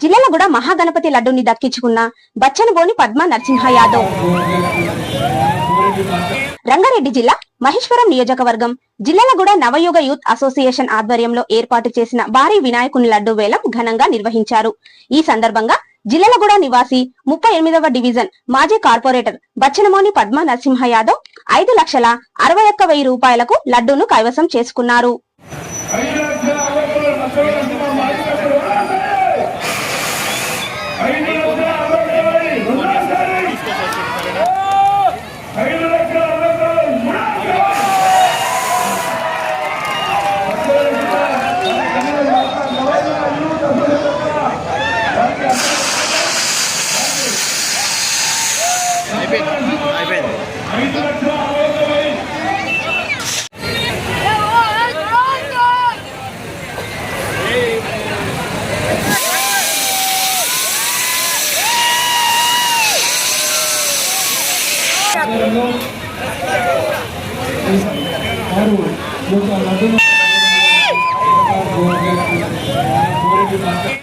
జిల్లాలో కూడా మహాగణపతి లడ్డూని దక్కించుకున్న బచ్చనబోని పద్మ నరసింహ యాదవ్. రంగారెడ్డి జిల్లా మహేశ్వరం నియోజకవర్గం జిల్లాలగూడ నవయుగ యూత్ అసోసియేషన్ ఆధ్వర్యంలో ఏర్పాటు చేసిన భారీ వినాయకుని లడ్డు వేలం ఘనంగా నిర్వహించారు. ఈ సందర్భంగా జిల్లాలగూడ నివాసి ముప్పై ఎనిమిదవ డివిజన్ మాజీ కార్పొరేటర్ బచ్చనమోని పద్మ నరసింహ యాదవ్ ఐదు లక్షల అరవై ఒక్క వెయ్యి రూపాయలకు లడ్డూను కైవసం చేసుకున్నారు.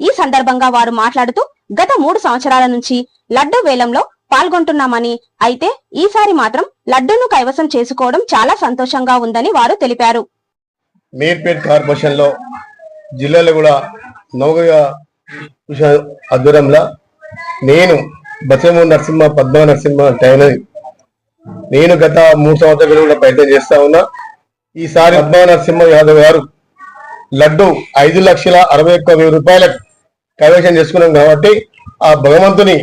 ఈ సందర్భంగా వారు మాట్లాడుతూ గత మూడు సంవత్సరాల నుంచి లడ్డు వేలంలో పాల్గొంటున్నామని అయితే ఈసారి మాత్రం లడ్డూను కైవసం చేసుకోవడం చాలా సంతోషంగా ఉందని వారు తెలిపారు. మీర్పేట్ కార్పొరేషన్లో జిల్లాలో కూడా నవగయ ఆధ్వర్యంలో నేను బసము నరసింహ పద్మ నరసింహ ట్రైనర్ నేను గత మూడు సంవత్సరాలు కూడా ప్రయత్నం చేస్తా ఉన్నా. ఈసారి పద్మ నరసింహ యాదవ్ గారు లడ్డు ఐదు లక్షల అరవై ఒక్క వెయ్యి రూపాయలకు కైవసం చేసుకున్నాం కాబట్టి ఆ భగవంతుని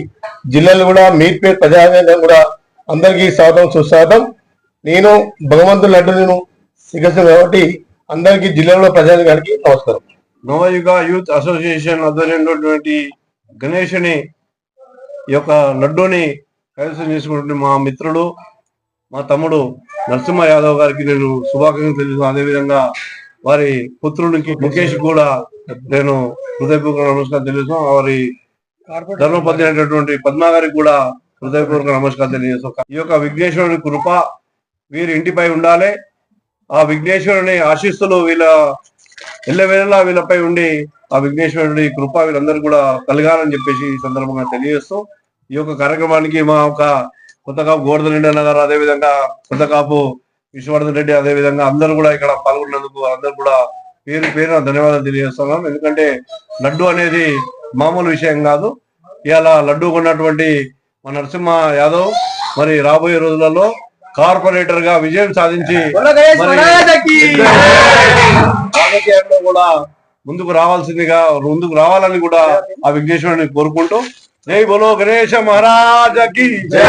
జిల్లాలు కూడా మీర్పేట్ ప్రజాంగం కూడా అందరికీ స్వాగతం సుస్వాగతం. నేను భగవంతుని లడ్డు నేను స్వీకరిస్తాను కాబట్టి అందరికీ జిల్లాలో ప్రజానికి నమస్కారం. నవయుగ యూత్ అసోసియేషన్ ఆధ్వర్యంలోటువంటి గణేషుని యొక్క లడ్డూని కైవసం చేసుకున్నటువంటి మా మిత్రుడు మా తమ్ముడు నరసింహ యాదవ్ గారికి నేను శుభాకాంక్షలు తెలుసు అదేవిధంగా వారి పుత్రుడికి ముఖేష్ కూడా నేను హృదయపూర్వక నమస్కారం తెలుసు వారి ధర్మపతి అయినటువంటి పద్మా గారికి కూడా హృదయపూర్వక నమస్కారం తెలియజేస్తాం ఈ యొక్క విఘ్నేశ్వరుని కృప వీరి ఇంటిపై ఉండాలి. ఆ విఘ్నేశ్వరుని ఆశీస్సులు వీళ్ళ ఎల్లవేళలా వీళ్ళపై ఉండి ఆ విఘ్నేశ్వరుడి కృప వీళ్ళందరూ కూడా కలగాలని చెప్పేసి ఈ సందర్భంగా తెలియజేస్తూ ఈ యొక్క కార్యక్రమానికి మా ఒక కొత్తకాపు గోవర్ధన్ రెడ్డి అన్న గారు అదేవిధంగా కొత్తకాపు విశ్వవర్ధన్ రెడ్డి అదే విధంగా అందరూ కూడా ఇక్కడ పాల్గొన్నందుకు అందరూ కూడా పేరు పేరున ధన్యవాదాలు తెలియజేస్తున్నాం. ఎందుకంటే లడ్డు అనేది మామూలు విషయం కాదు. ఇవాళ లడ్డు కొన్నటువంటి మన నరసింహ యాదవ్ మరి రాబోయే రోజులలో కార్పొరేటర్గా విజయం సాధించి రాజకీయాల్లో కూడా ముందుకు రావాల్సిందిగా ముందుకు రావాలని కూడా ఆ విఘ్నేశ్వరుని కోరుకుంటూ జై బోలో గణేశ మహారాజకి! జై!